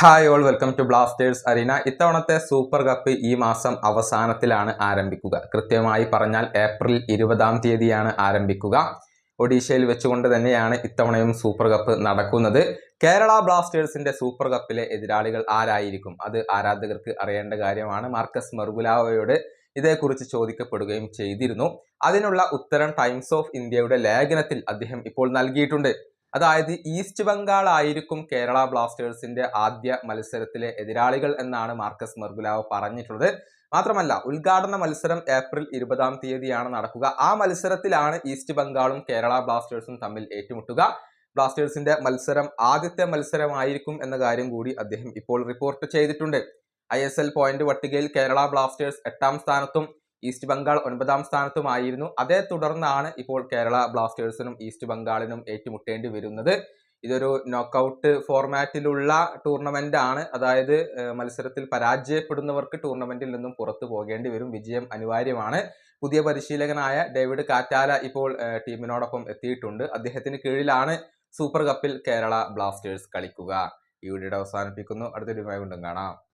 Hi all welcome to Blasters arena ഇത്തവണത്തെ super cup ഈ മാസം അവസാനത്തിലാണ് ആരംഭിക്കുക. കൃത്യമായി പറഞ്ഞാൽ ഏപ്രിൽ ഇരുപതാം തീയതിയാണ് ആരംഭിക്കുക. ഒഡീഷയിൽ വെച്ചുകൊണ്ട് തന്നെയാണ് ഇത്തവണയും സൂപ്പർ കപ്പ് നടക്കുന്നത്. കേരള ബ്ലാസ്റ്റേഴ്സിന്റെ സൂപ്പർ കപ്പിലെ എതിരാളികൾ ആരായിരിക്കും? അത് ആരാധകർക്ക് അറിയേണ്ട കാര്യമാണ്. മാർക്കസ് മെർഗുലാവയോട് ഇതേക്കുറിച്ച് ചോദിക്കപ്പെടുകയും ചെയ്തിരുന്നു. അതിനുള്ള ഉത്തരം ടൈംസ് ഓഫ് ഇന്ത്യയുടെ ലേഖനത്തിൽ അദ്ദേഹം ഇപ്പോൾ നൽകിയിട്ടുണ്ട്. അതായത് ഈസ്റ്റ് ബംഗാൾ ആയിരിക്കും കേരള ബ്ലാസ്റ്റേഴ്സിന്റെ ആദ്യ മത്സരത്തിലെ എതിരാളികൾ എന്നാണ് മാർക്കസ് മെർഗുലാവ് പറഞ്ഞിട്ടുള്ളത്. മാത്രമല്ല ഉദ്ഘാടന മത്സരം ഏപ്രിൽ ഇരുപതാം തീയതിയാണ് നടക്കുക. ആ മത്സരത്തിലാണ് ഈസ്റ്റ് ബംഗാളും കേരള ബ്ലാസ്റ്റേഴ്സും തമ്മിൽ ഏറ്റുമുട്ടുക. ബ്ലാസ്റ്റേഴ്സിന്റെ മത്സരം ആദ്യത്തെ മത്സരമായിരിക്കും എന്ന കാര്യം കൂടി അദ്ദേഹം ഇപ്പോൾ റിപ്പോർട്ട് ചെയ്തിട്ടുണ്ട്. ഐ എസ് എൽ പോയിന്റ് പട്ടികയിൽ കേരള ബ്ലാസ്റ്റേഴ്സ് എട്ടാം സ്ഥാനത്തും ഈസ്റ്റ് ബംഗാൾ ഒൻപതാം സ്ഥാനത്തുമായിരുന്നു. അതേ തുടർന്നാണ് ഇപ്പോൾ കേരള ബ്ലാസ്റ്റേഴ്സിനും ഈസ്റ്റ് ബംഗാളിനും ഏറ്റുമുട്ടേണ്ടി വരുന്നത്. ഇതൊരു നോക്കൗട്ട് ഫോർമാറ്റിലുള്ള ടൂർണമെന്റ് ആണ്. അതായത് മത്സരത്തിൽ പരാജയപ്പെടുന്നവർക്ക് ടൂർണമെന്റിൽ നിന്നും പുറത്തു പോകേണ്ടി വരും. വിജയം അനിവാര്യമാണ്. പുതിയ പരിശീലകനായ ഡേവിഡ് കാറ്റാല ഇപ്പോൾ ടീമിനോടൊപ്പം എത്തിയിട്ടുണ്ട്. അദ്ദേഹത്തിന് കീഴിലാണ് സൂപ്പർ കപ്പിൽ കേരള ബ്ലാസ്റ്റേഴ്സ് കളിക്കുക. ഈ വീഡിയോ അവസാനിപ്പിക്കുന്നു. അടുത്തൊരു വീണ്ടും കാണാം.